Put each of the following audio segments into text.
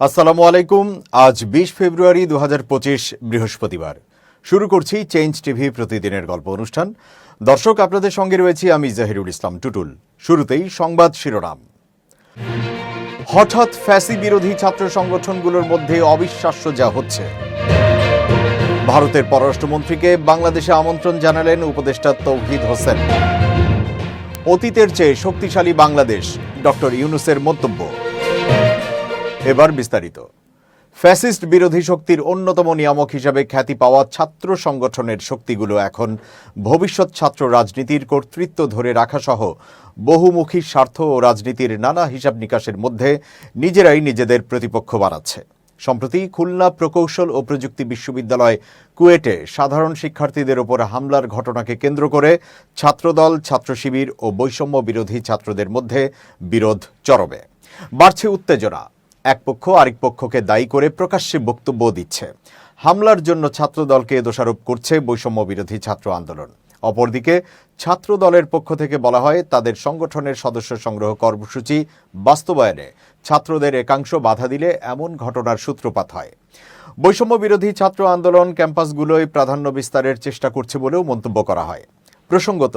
আসসালামু আলাইকুম। আজ বিশ ফেব্রুয়ারি দু হাজার পঁচিশ বৃহস্পতিবার। শুরু করছি চেঞ্জ টিভি প্রতিদিনের গল্প অনুষ্ঠান। দর্শক, আপনাদের সঙ্গে রয়েছি আমি জাহিরুল ইসলাম টুটুল। শুরুতেই সংবাদ শিরোনাম। হঠাৎ ফ্যাসি বিরোধী ছাত্র সংগঠনগুলোর মধ্যে অবিশ্বাস্য যা হচ্ছে। ভারতের পররাষ্ট্রমন্ত্রীকে বাংলাদেশে আমন্ত্রণ জানালেন উপদেষ্টা তৌহিদ হোসেন। অতীতের চেয়ে শক্তিশালী বাংলাদেশ ডক্টর ইউনুসের মন্তব্য। এবার বিস্তারিত। ফ্যাসিস্ট বিরোধী শক্তির অন্যতম নিয়ামক হিসাবে খ্যাতি পাওয়া ছাত্র সংগঠনের শক্তিগুলো এখন ভবিষ্যৎ ছাত্র রাজনীতির কর্তৃত্ব ধরে রাখা সহ বহুমুখী স্বার্থ ও রাজনীতির নানা হিসাব নিকাশের মধ্যে নিজেরাই নিজেদের প্রতিপক্ষ বানাচ্ছে। সম্প্রতি খুলনা প্রকৌশল ও প্রযুক্তি বিশ্ববিদ্যালয় কুয়েটে সাধারণ শিক্ষার্থীদের ওপর হামলার ঘটনাকে কেন্দ্র করে ছাত্রদল, ছাত্র শিবির ও বৈষম্য বিরোধী ছাত্রদের মধ্যে বিরোধ চরমে। বাড়ছে উত্তেজনা। এক পক্ষ আরেক পক্ষকে দায়ী করে প্রকাশ্যে বক্তব্য দিচ্ছে। হামলার জন্য ছাত্রদলকে দোষারোপ করছে বৈষম্য বিরোধী ছাত্র আন্দোলন। অপরদিকে ছাত্র দলের পক্ষ থেকে বলা হয়, তাদের সংগঠনের সদস্য সংগ্রহ কর্মসূচি বাস্তবায়নে ছাত্রদের একাংশ বাধা দিলে এমন ঘটনার সূত্রপাত হয়। বৈষম্য বিরোধী ছাত্র আন্দোলন ক্যাম্পাসগুলোয় প্রাধান্য বিস্তারের চেষ্টা করছে বলেও মন্তব্য করা হয়। প্রসঙ্গত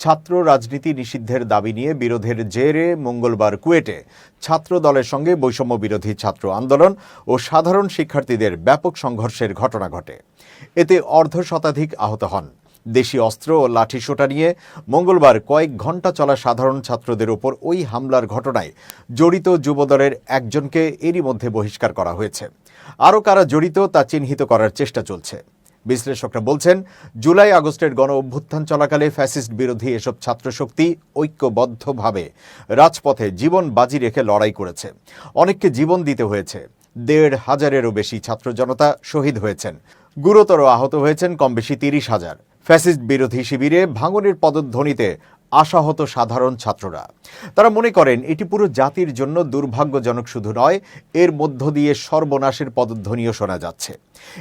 ছাত্র রাজনীতি নিষিদ্ধের দাবি নিয়ে বিরোধের জেরে মঙ্গলবার কুয়েটে ছাত্র দলের সঙ্গে বৈষম্য বিরোধী ছাত্র আন্দোলন ও সাধারণ শিক্ষার্থীদের ব্যাপক সংঘর্ষের ঘটনা ঘটে। এতে অর্ধ শতাধিক আহত হন। দেশি অস্ত্র ও লাঠিসোঁটা নিয়ে মঙ্গলবার কয়েক ঘণ্টা চলা সাধারণ ছাত্রদের ওপর ওই হামলার ঘটনায় জড়িত যুবদলের একজনকে এরই মধ্যে বহিষ্কার করা হয়েছে। আরও কারা জড়িত তা চিহ্নিত করার চেষ্টা চলছে। বিশ্লেষকরা বলছেন, জুলাই আগস্টের গণ অভ্যুত্থান চলাকালে ফ্যাসিস্ট বিরোধী এসব ছাত্রশক্তি ঐক্যবদ্ধভাবে রাজপথে জীবন বাজি রেখে লড়াই করেছে। অনেককে জীবন দিতে হয়েছে। দেড় হাজারেরও বেশি ছাত্র জনতা শহীদ হয়েছেন। গুরুতর আহত হয়েছেন কম বেশি তিরিশ হাজার। ফ্যাসিস্ট বিরোধী শিবিরে ভাঙনের পদধ্বনিতে আশাহত সাধারণ ছাত্ররা। তারা মনে করেন, এটি পুরো জাতির জন্য দুর্ভাগ্যজনক শুধু নয়, এর মধ্য দিয়ে সর্বনাশের পদধ্বনিও শোনা যাচ্ছে।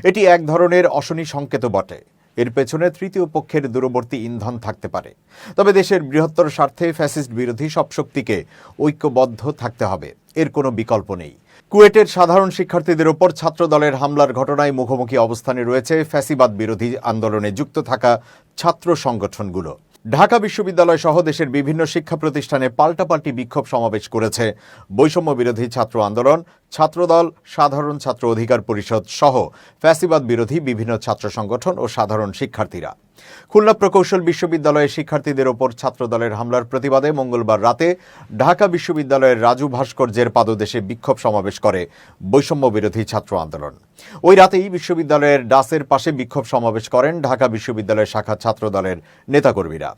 এটি এক ধরনের অশনি সংকেত বটে। এর পেছনে তৃতীয় পক্ষের দূরবর্তী ইন্ধন থাকতে পারে। তবে দেশের বৃহত্তর স্বার্থে ফ্যাসিস্ট বিরোধী সব শক্তিকে ঐক্যবদ্ধ থাকতে হবে। এর কোনো বিকল্প নেই। কুয়েটের সাধারণ শিক্ষার্থীদের ওপর ছাত্র দলের হামলার ঘটনায় মুখোমুখি অবস্থানে রয়েছে ফ্যাসিবাদ বিরোধী আন্দোলনে যুক্ত থাকা ছাত্র সংগঠনগুলো। ঢাকা বিশ্ববিদ্যালয় সহ দেশের বিভিন্ন শিক্ষা প্রতিষ্ঠানে পাল্টাপাল্টি বিক্ষোভ সমাবেশ করেছে বৈষম্য বিরোধী ছাত্র আন্দোলন ছাত্রদল, সাধারণ ছাত্র অধিকার পরিষদ সহ ফ্যাসিবাদ বিরোধী বিভিন্ন ছাত্র সংগঠন ও সাধারণ শিক্ষার্থীরা। খুলনা প্রকৌশল বিশ্ববিদ্যালয়ের শিক্ষার্থীদের ওপর ছাত্রদলের হামলার প্রতিবাদে মঙ্গলবার রাতে ঢাকা বিশ্ববিদ্যালয়ের রাজু ভাস্কর্যের পাদদেশে বিক্ষোভ সমাবেশ করে বৈষম্য বিরোধী ছাত্র আন্দোলন। ওই রাতেই বিশ্ববিদ্যালয়ের ডাসের পাশে বিক্ষোভ সমাবেশ করেন ঢাকা বিশ্ববিদ্যালয়ের শাখা ছাত্র দলের নেতাকর্মীরা।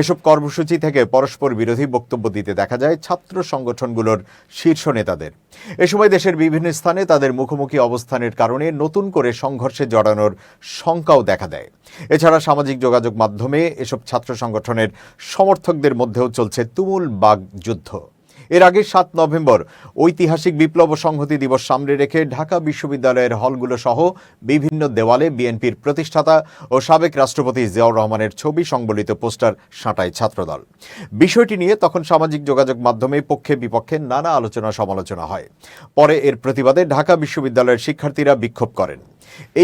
এসব কর্মসূচি থেকে পরস্পর বিরোধী বক্তব্য দিতে দেখা যায় ছাত্র সংগঠনগুলোর শীর্ষ নেতাদের। এ সময় দেশের বিভিন্ন স্থানে তাদের মুখোমুখি অবস্থানের কারণে নতুন করে সংঘর্ষে জড়ানোর শঙ্কাও দেখা দেয়। এছাড়া সামাজিক যোগাযোগ মাধ্যমে এসব ছাত্র সংগঠনের সমর্থকদের মধ্যেও চলছে তুমুল বাগ যুদ্ধ এর আগে সাত নভেম্বর ঐতিহাসিক বিপ্লব সংহতি দিবস সামনে রেখে ঢাকা বিশ্ববিদ্যালয়ের হলগুলো সহ বিভিন্ন দেওয়ালে বিএনপির প্রতিষ্ঠাতা ও সাবেক রাষ্ট্রপতি জিয়াউর রহমানের ছবি সংবলিত পোস্টার সাঁটায় ছাত্রদল। বিষয়টি নিয়ে তখন সামাজিক যোগাযোগ মাধ্যমে পক্ষে বিপক্ষে নানা আলোচনা সমালোচনা হয়। পরে এর প্রতিবাদে ঢাকা বিশ্ববিদ্যালয়ের শিক্ষার্থীরা বিক্ষোভ করেন।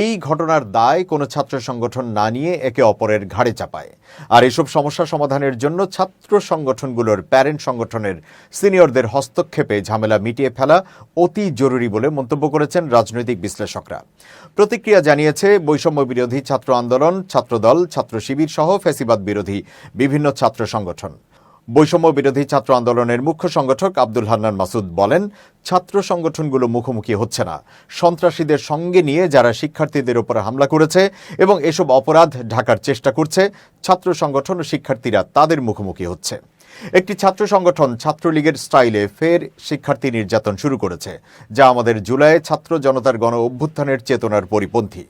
এই ঘটনার দায় কোনো ছাত্র সংগঠন না নিয়ে একে অপরের ঘাড়ে চাপায়। আর এসব সমস্যা সমাধানের জন্য ছাত্র সংগঠনগুলোর প্যারেন্ট সংগঠনের সিনিয়রদের হস্তক্ষেপে ঝামেলা মিটিয়ে ফেলা অতি জরুরি বলে মন্তব্য করেছেন রাজনৈতিক বিশ্লেষকরা। প্রতিক্রিয়া জানিয়েছে, বৈষম্য বিরোধী ছাত্র আন্দোলন, ছাত্রদল, ছাত্র শিবির সহ ফ্যাসিবাদ বিরোধী বিভিন্ন ছাত্র সংগঠন। বৈষম্য বিরোধী ছাত্র আন্দোলনের মুখ্য সংগঠক আব্দুল হান্নান মাসুদ বলেন, ছাত্র সংগঠনগুলো মুখোমুখি হচ্ছে না। সন্ত্রাসীদের সঙ্গে নিয়ে যারা শিক্ষার্থীদের উপর হামলা করেছে এবং এসব অপরাধ ঢাকার চেষ্টা করছে, ছাত্র সংগঠন ও শিক্ষার্থীরা তাদের মুখোমুখি হচ্ছে। একটি ছাত্র সংগঠন ছাত্রলীগের স্টাইলে ফের শিক্ষার্থী নির্যাতন শুরু করেছে, যা আমাদের জুলাইয়ে ছাত্র জনতার গণ অভ্যুত্থানের চেতনার পরিপন্থী।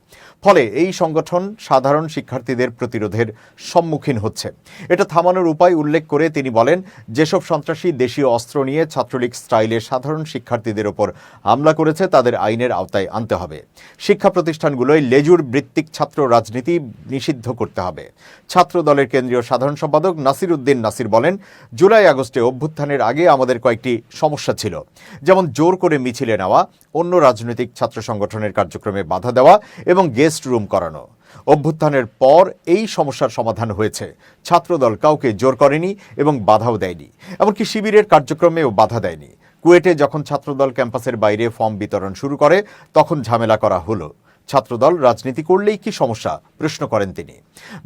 ফলে এই সংগঠন সাধারণ শিক্ষার্থীদের প্রতিরোধের সম্মুখীন হচ্ছে। এটা থামানোর উপায় উল্লেখ করে তিনি বলেন, যেসব সন্ত্রাসী দেশীয় অস্ত্র নিয়ে ছাত্রলীগ স্টাইলে সাধারণ শিক্ষার্থীদের ওপর হামলা করেছে, তাদের আইনের আওতায় আনতে হবে। শিক্ষা প্রতিষ্ঠানগুলোয় লেজুর বৃত্তিক ছাত্র রাজনীতি নিষিদ্ধ করতে হবে। ছাত্র দলের কেন্দ্রীয় সাধারণ সম্পাদক নাসির উদ্দিন নাসির বলেন জুলাই আগস্টে অভ্যুত্থানের আগে আমাদের কয়েকটি সমস্যা ছিল। যেমন জোর করে মিছিলে নেওয়া, অন্য রাজনৈতিক ছাত্র সংগঠনের কার্যক্রমে বাধা দেওয়া এবং গেস্ট রুম করানো। অভ্যুত্থানের পর এই সমস্যার সমাধান হয়েছে। ছাত্রদল কাউকে জোর করেনি এবং বাধাও দেয়নি। এমনকি শিবিরের কার্যক্রমেও বাধা দেয়নি। কুয়েটে যখন ছাত্রদল ক্যাম্পাসের বাইরে ফর্ম বিতরণ শুরু করে, তখন ঝামেলা করা হলো। ছাত্রদল রাজনীতি করলেই কি সমস্যা? প্রশ্ন করেন তিনি।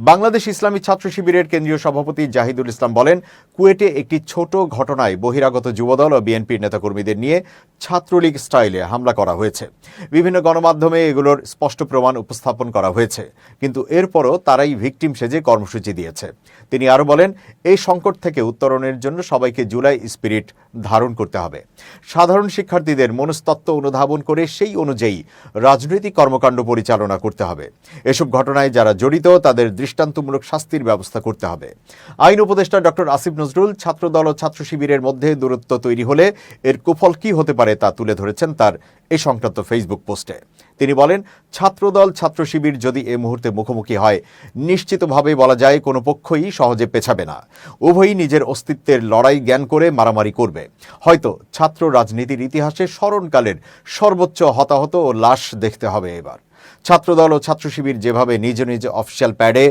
বাংলাদেশ ইসলামী ছাত্র শিবিরের কেন্দ্রীয় সভাপতি জাহিদুল ইসলাম বলেন, কুয়েটে একটি ছোট ঘটনায় বহিরাগত যুবদল ও বিএনপির নেতাকর্মীদের নিয়ে ছাত্রলীগ স্টাইলে হামলা করা হয়েছে। বিভিন্ন গণমাধ্যমে এগুলোর স্পষ্ট প্রমাণ উপস্থাপন করা হয়েছে, কিন্তু এরপরও তারাই ভিকটিম সেজে কর্মসূচি দিয়েছে। তিনি আরও বলেন, এই সংকট থেকে উত্তরণের জন্য সবাইকে জুলাই স্পিরিট ধারণ করতে হবে। সাধারণ শিক্ষার্থীদের মনস্তত্ত্ব অনুধাবন করে সেই অনুযায়ী রাজনৈতিক কর্মকাণ্ড পরিচালনা করতে হবে। এসব ঘটনায় যারা জড়িত, তাদের দৃষ্টান্তমূলক শাস্তির ব্যবস্থা করতে হবে। আইন উপদেষ্টা ডক্টর আসিফ নজরুল ছাত্রদল ও ছাত্র শিবিরের মধ্যে দূরত্ব তৈরি হলে এর কুফল কি হতে পারে তা তুলে ধরেছেন তার এই সংক্রান্ত ফেসবুক পোস্টে। তিনি বলেন, ছাত্রদল, ছাত্র শিবির যদি এ মুহূর্তে মুখোমুখি হয়, নিশ্চিতভাবে বলা যায় কোনো পক্ষই সহজে পেছাবে না। উভয়ই নিজের অস্তিত্বের লড়াই জ্ঞান করে মারামারি করবে। হয়তো ছাত্র রাজনীতির ইতিহাসে স্মরণকালের সর্বোচ্চ হতাহত ও লাশ দেখতে হবে এবার। ছাত্রদল ও ছাত্র শিবির যেভাবে নিজ নিজ অফিসিয়াল প্যাডে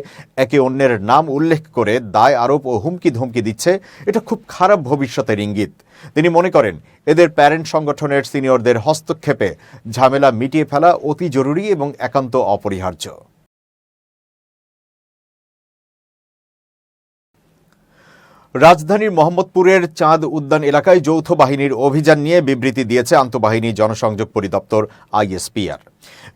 একে অন্যের নাম উল্লেখ করে দায় আরোপ ও হুমকি ধমকি দিচ্ছে, এটা খুব খারাপ ভবিষ্যতের ইঙ্গিত। তিনি মনে করেন, এদের প্যারেন্ট সংগঠনের সিনিয়রদের হস্তক্ষেপে ঝামেলা মিটিয়ে ফেলা অতি জরুরি এবং একান্ত অপরিহার্য। রাজধানীর মোহাম্মদপুরের চাঁদ উদ্যান এলাকায় যৌথ বাহিনীর অভিযান নিয়ে বিবৃতি দিয়েছে আন্তঃবাহিনী জনসংযোগ পরিদপ্তর, আইএসপিআর।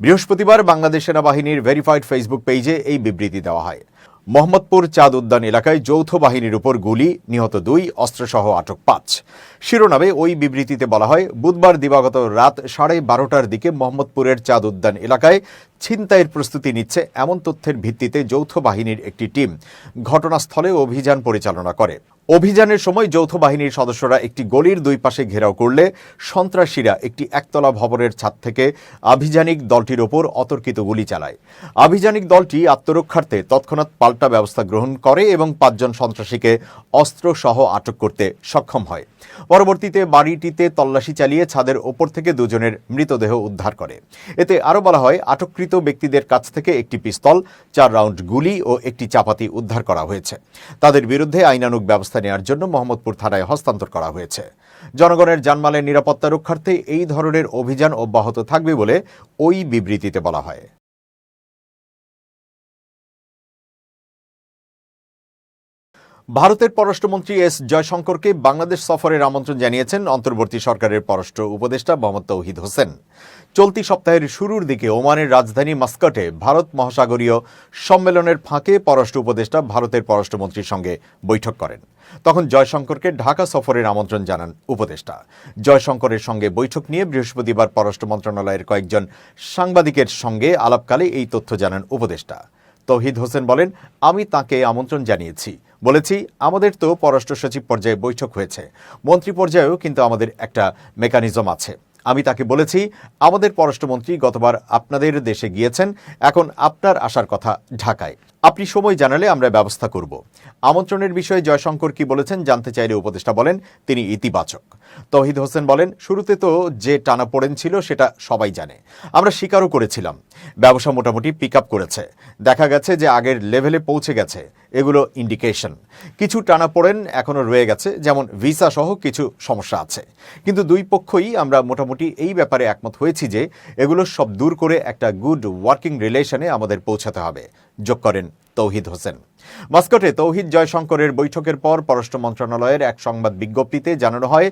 বৃহস্পতিবার বাংলাদেশ সেনাবাহিনীর ভেরিফাইড ফেসবুক পেজে এই বিবৃতি দেওয়া হয়। মোহাম্মদপুর চাঁদ উদ্যান এলাকায় যৌথ বাহিনীর উপর গুলি, নিহত দুই, অস্ত্রসহ আটক পাঁচ। শিরোনামে ওই বিবৃতিতে বলা হয়, বুধবার দিবাগত রাত সাড়ে বারোটার দিকে মোহাম্মদপুরের চাঁদ উদ্যান এলাকায় ছিনতাইয়ের প্রস্তুতি নিচ্ছে এমন তথ্যের ভিত্তিতে যৌথ বাহিনীর একটি টিম। ঘটনাস্থলে অভিযান পরিচালনা করে। অভিযানের সময় যৌথ বাহিনীর সদস্যরা একটি গলির দুই পাশে ঘেরাও করলে সন্ত্রাসীরা একটি একতলা ভবনের ছাদ থেকে আভিযানিক দলটির ওপর অতর্কিত গুলি চালায়। আভিযানিক দলটি আত্মরক্ষার্থে তৎক্ষণাৎ পাল্টা ব্যবস্থা গ্রহণ করে এবং পাঁচজন সন্ত্রাসীকে অস্ত্র সহ আটক করতে সক্ষম হয়। পরবর্তীতে বাড়িটিতে তল্লাশি চালিয়ে ছাদের ওপর থেকে দুজনের মৃতদেহ উদ্ধার করে। এতে আরও বলা হয়, আটককৃত ব্যক্তিদের কাছ থেকে একটি পিস্তল, চার রাউন্ড গুলি ও একটি চাপাতি উদ্ধার করা হয়েছে। তাদের বিরুদ্ধে আইনানুগ ব্যবস্থা নেওয়ার জন্য মোহাম্মদপুর থানায় হস্তান্তর করা হয়েছে। জনগণের জানমালের নিরাপত্তা রক্ষার্থে এই ধরনের অভিযান অব্যাহত থাকবে বলে ওই বিবৃতিতে বলা হয়। ভারতের পররাষ্ট্রমন্ত্রী এস জয়শঙ্করকে বাংলাদেশ সফরের আমন্ত্রণ জানিয়েছেন অন্তর্বর্তী সরকারের পররাষ্ট্র উপদেষ্টা মোহাম্মদ তৌহিদ হোসেন। চলতি সপ্তাহের শুরুর দিকে ওমানের রাজধানী মাস্কটে ভারত মহাসাগরীয় সম্মেলনের ফাঁকে পররাষ্ট্র উপদেষ্টা ভারতের পররাষ্ট্রমন্ত্রীর সঙ্গে বৈঠক করেন। তখন জয়শঙ্করকে ঢাকা সফরের আমন্ত্রণ জানান উপদেষ্টা। জয়শঙ্করের সঙ্গে বৈঠক নিয়ে বৃহস্পতিবার পররাষ্ট্র মন্ত্রণালয়ের কয়েকজন সাংবাদিকের সঙ্গে আলাপকালে এই তথ্য জানান উপদেষ্টা। তৌহিদ হোসেন বলেন, আমি তাকে আমন্ত্রণ জানিয়েছি। বলেছি, আমাদের তো পররাষ্ট্র সচিব পর্যায়ে বৈঠক হয়েছে। মন্ত্রী পর্যায়েও কিন্তু আমাদের একটা মেকানিজম আছে। আমি তাকে বলেছি, আমাদের পররাষ্ট্রমন্ত্রী গতবার আপনাদের দেশে গিয়েছেন। এখন আপনার আসার কথা ঢাকায়। আপনি সময় জানালে আমরা ব্যবস্থা করব। আমন্ত্রণের বিষয়ে জয়শঙ্কর কি বলেছেন জানতে চাইলে উপদেষ্টা বলেন, তিনি ইতিবাচক। তহিদ হোসেন বলেন, শুরুতে তো যে টানা পড়েন ছিল সেটা সবাই জানে। আমরা স্বীকারও করেছিলাম। ব্যবসা মোটামুটি পিক করেছে। দেখা গেছে যে আগের লেভেলে পৌঁছে গেছে। এগুলো ইন্ডিকেশন কিছু টানা পড়েন এখনও রয়ে গেছে, যেমন ভিসা সহ কিছু সমস্যা আছে। কিন্তু দুই পক্ষই আমরা মোটামুটি এই ব্যাপারে একমত হয়েছি যে, এগুলো সব দূর করে একটা গুড ওয়ার্কিং রিলেশনে আমাদের পৌঁছাতে হবে। যোগ করেন তৌহিদ হোসেন। মাস্কটে তৌহিদ জয়শঙ্করের বৈঠকের পর পররাষ্ট্র মন্ত্রণালয়ের এক সংবাদ বিজ্ঞপ্তিতে জানানো হয়,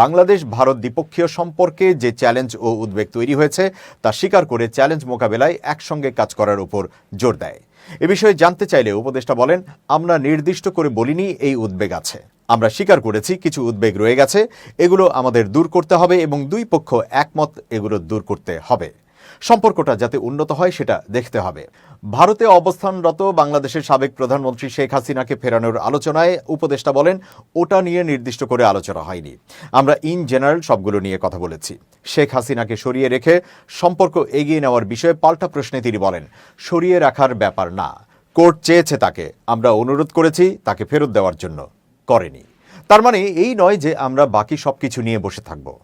বাংলাদেশ ভারত দ্বিপক্ষীয় সম্পর্কে যে চ্যালেঞ্জ ও উদ্বেগ তৈরি হয়েছে, তা স্বীকার করে চ্যালেঞ্জ মোকাবেলায় একসঙ্গে কাজ করার উপর জোর দেয়। এ বিষয়ে জানতে চাইলে উপদেষ্টা বলেন, আমরা নির্দিষ্ট করে বলিনি এই উদ্বেগ আছে। আমরা স্বীকার করেছি, কিছু উদ্বেগ রয়ে গেছে। এগুলো আমাদের দূর করতে হবে এবং দুই পক্ষ একমত এগুলো দূর করতে হবে। সম্পর্কটা যাতে উন্নত হয় সেটা দেখতে হবে। ভারতে অবস্থানরত বাংলাদেশের সাবেক প্রধানমন্ত্রী শেখ হাসিনাকে ফেরানোর আলোচনায় উপদেষ্টা বলেন, ওটা নিয়ে নির্দিষ্ট করে আলোচনা হয়নি। আমরা ইন জেনারেল সবগুলো নিয়ে কথা বলেছি। শেখ হাসিনাকে সরিয়ে রেখে সম্পর্ক এগিয়ে নেওয়ার বিষয়ে পাল্টা প্রশ্নে তিনি বলেন, সরিয়ে রাখার ব্যাপার না। কোর্ট চেয়েছে তাকে। আমরা অনুরোধ করেছি, তাকে ফেরত দেওয়ার জন্য করেনি। তার মানে এই নয় যে আমরা বাকি সবকিছু নিয়ে বসে থাকব।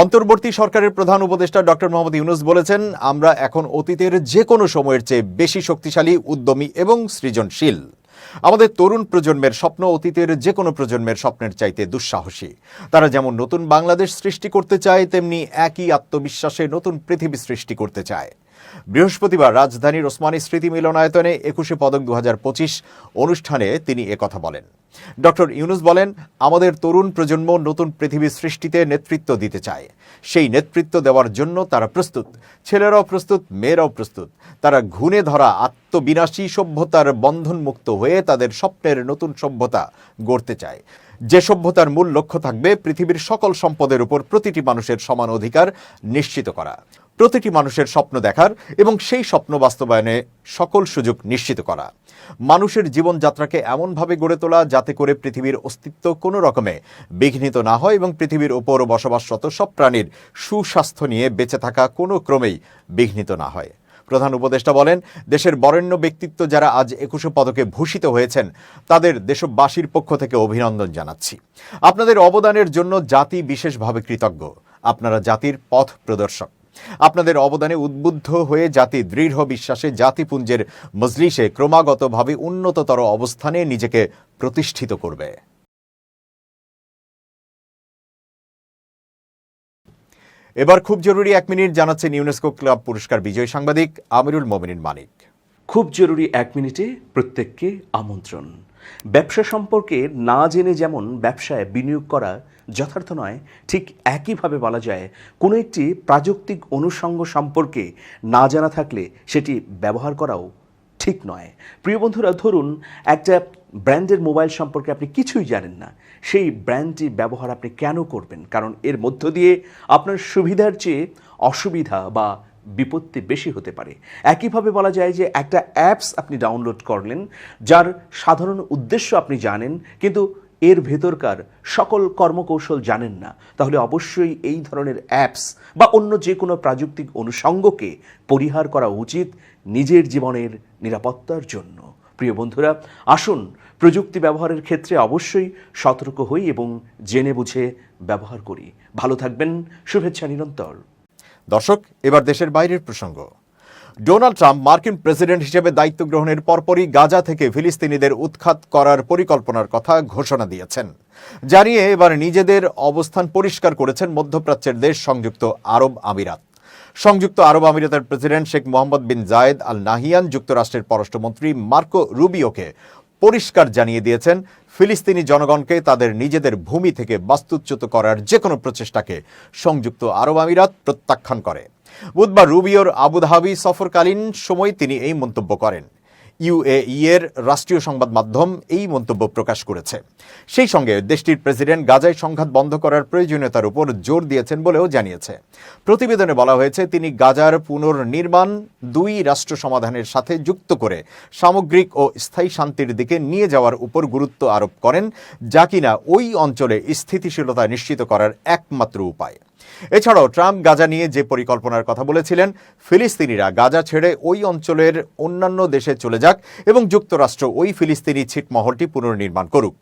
অন্তর্বর্তী সরকারের প্রধান উপদেষ্টা ডক্টর মোহাম্মদ ইউনুস বলেছেন, আমরা এখন অতীতের যে কোনো সময়ের চেয়ে বেশি শক্তিশালী, উদ্যমী এবং সৃজনশীল। আমাদের তরুণ প্রজন্মের স্বপ্ন অতীতের যে কোনো প্রজন্মের স্বপ্নের চাইতে দুঃসাহসী। তারা যেমন নতুন বাংলাদেশ সৃষ্টি করতে চায়, তেমনি একই আত্মবিশ্বাসে নতুন পৃথিবী সৃষ্টি করতে চায়। বৃহস্পতিবার রাজধানীর ওসমানী স্মৃতি মিলনায়তনে একুশে পদক দু হাজার পঁচিশ অনুষ্ঠানে তিনি একথা বলেন। ডক্টর ইউনুস বলেন, আমাদের তরুণ প্রজন্ম নতুন পৃথিবী সৃষ্টিতে নেতৃত্ব দিতে চায়। সেই নেতৃত্ব দেওয়ার জন্য তারা প্রস্তুত। ছেলেরাও প্রস্তুত, মেয়েরাও প্রস্তুত। তারা ঘুণে ধরা, আত্মবিনাশী সভ্যতার বন্ধনমুক্ত হয়ে তাদের স্বপ্নের নতুন সভ্যতা গড়তে চায়। যে সভ্যতার মূল লক্ষ্য থাকবে পৃথিবীর সকল সম্পদের উপর প্রতিটি মানুষের সমান অধিকার নিশ্চিত করা। প্রতিটি মানুষের স্বপ্ন দেখার এবং সেই স্বপ্ন বাস্তবায়নে সকল সুযোগ নিশ্চিত করা। মানুষের জীবনযাত্রাকে এমনভাবে গড়ে তোলা যাতে করে পৃথিবীর অস্তিত্ব কোনো রকমে বিঘ্নিত না হয় এবং পৃথিবীর ওপর বসবাসরত সব প্রাণীর সুস্বাস্থ্য নিয়ে বেঁচে থাকা কোনো ক্রমেই বিঘ্নিত না হয়। প্রধান উপদেষ্টা বলেন, দেশের বরেণ্য ব্যক্তিত্ব যারা আজ একুশে পদকে ভূষিত হয়েছেন, তাদের দেশবাসীর পক্ষ থেকে অভিনন্দন জানাচ্ছি। আপনাদের অবদানের জন্য জাতি বিশেষভাবে কৃতজ্ঞ। আপনারা জাতির পথ প্রদর্শক। আপনাদের অবদানে উদ্বুদ্ধ হয়ে জাতি দৃঢ় বিশ্বাসে, জাতিপুঞ্জের মজলিসে ক্রমাগতভাবে উন্নততর অবস্থানে নিজেকে প্রতিষ্ঠিত করবে। এবার খুব জরুরি এক মিনিট জানাচ্ছেন ইউনেস্কো ক্লাব পুরস্কার বিজয়ী সাংবাদিক আমিরুল মোমিনিন মানিক। খুব জরুরি এক মিনিটে প্রত্যেককে আমন্ত্রণ। ব্যবসা সম্পর্কে না জেনে যেমন ব্যবসায় বিনিয়োগ করা যথার্থ নয়, ঠিক একইভাবে বলা যায়, কোনো একটি প্রাযুক্তিক অনুষঙ্গ সম্পর্কে না জানা থাকলে সেটি ব্যবহার করাও ঠিক নয়। প্রিয় বন্ধুরা, ধরুন একটা ব্র্যান্ডের মোবাইল সম্পর্কে আপনি কিছুই জানেন না সেই ব্র্যান্ডটি ব্যবহার আপনি কেন করবেন? কারণ এর মধ্য দিয়ে আপনার সুবিধার চেয়ে অসুবিধা বা বিপত্তি বেশি হতে পারে। একইভাবে বলা যায় যে একটা অ্যাপস আপনি ডাউনলোড করলেন, যার সাধারণ উদ্দেশ্য আপনি জানেন, কিন্তু এর ভেতরকার সকল কর্মকৌশল জানেন না। তাহলে অবশ্যই এই ধরনের অ্যাপস বা অন্য যে কোনো প্রাযুক্তিক অনুষঙ্গকে পরিহার করা উচিত নিজের জীবনের নিরাপত্তার জন্য। প্রিয় বন্ধুরা, আসুন প্রযুক্তি ব্যবহারের ক্ষেত্রে অবশ্যই সতর্ক হই এবং জেনে বুঝে ব্যবহার করি। ভালো থাকবেন, শুভেচ্ছা নিরন্তর। দর্শক, এবার দেশের বাইরের প্রসঙ্গ। ডোনাল্ড ট্রাম্প মার্কিন প্রেসিডেন্ট হিসেবে দায়িত্ব গ্রহণের পরপরই গাজা থেকে ফিলিস্তিনিদের উৎখাত করার পরিকল্পনার কথা ঘোষণা দিয়েছেন। জানিয়ে এবার নিজেদের অবস্থান পরিষ্কার করেছেন মধ্যপ্রাচ্যের দেশ সংযুক্ত আরব আমিরাত। সংযুক্ত আরব আমিরাতের president Sheikh Mohammed bin Zayed Al Nahyan যুক্তরাষ্ট্রের পররাষ্ট্রমন্ত্রী মার্কো রুবিওকে পরিষ্কার জানিয়ে দিয়েছেন, ফিলিস্তিনি জনগণকে তাদের নিজেদের ভূমি থেকে বাস্তুচ্যুত করার যে কোনো প্রচেষ্টাকে সংযুক্ত আরব আমিরাত প্রত্যাখ্যান করে। বুধবার রুবিওর আবুধাবি সফরকালীন সময় তিনি এই মন্তব্য করেন। ইউএই এর রাষ্ট্রীয় সংবাদ মাধ্যম এই মন্তব্য প্রকাশ করেছে। সেই সঙ্গে দেশটির প্রেসিডেন্ট গাজায় সংঘাত বন্ধ করার প্রয়োজনীয়তার উপর জোর দিয়েছেন বলেও জানিয়েছে। প্রতিবেদনে বলা হয়েছে, তিনি গাজার পুনর্নির্মাণ দুই রাষ্ট্র সমাধানের সাথে যুক্ত করে সামগ্রিক ও স্থায়ী শান্তির দিকে নিয়ে যাওয়ার উপর গুরুত্ব আরোপ করেন, যা কিনা ওই অঞ্চলে স্থিতিশীলতা নিশ্চিত করার একমাত্র উপায়। এছাড়াও ট্রাম্প গাজা নিয়ে যে পরিকল্পনার কথা বলেছিলেন, ফিলিস্তিনিরা গাজা ছেড়ে ওই অঞ্চলের অন্যান্য দেশে চলে যাক এবং যুক্তরাষ্ট্র ওই ফিলিস্তিনি ছিটমহলটি পুনর্নির্মাণ করুক।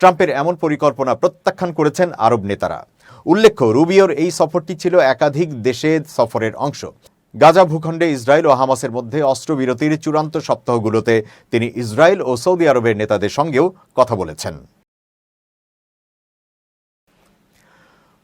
ট্রাম্পের এমন পরিকল্পনা প্রত্যাখ্যান করেছেন আরব নেতারা। উল্লেখ্য, রুবিওর এই সফরটি ছিল একাধিক দেশে সফরের অংশ। গাজা ভূখণ্ডে ইসরায়েল ও হামাসের মধ্যে অস্ত্রবিরতির চূড়ান্ত সপ্তাহগুলোতে তিনি ইসরায়েল ও সৌদি আরবের নেতাদের সঙ্গেও কথা বলেছেন।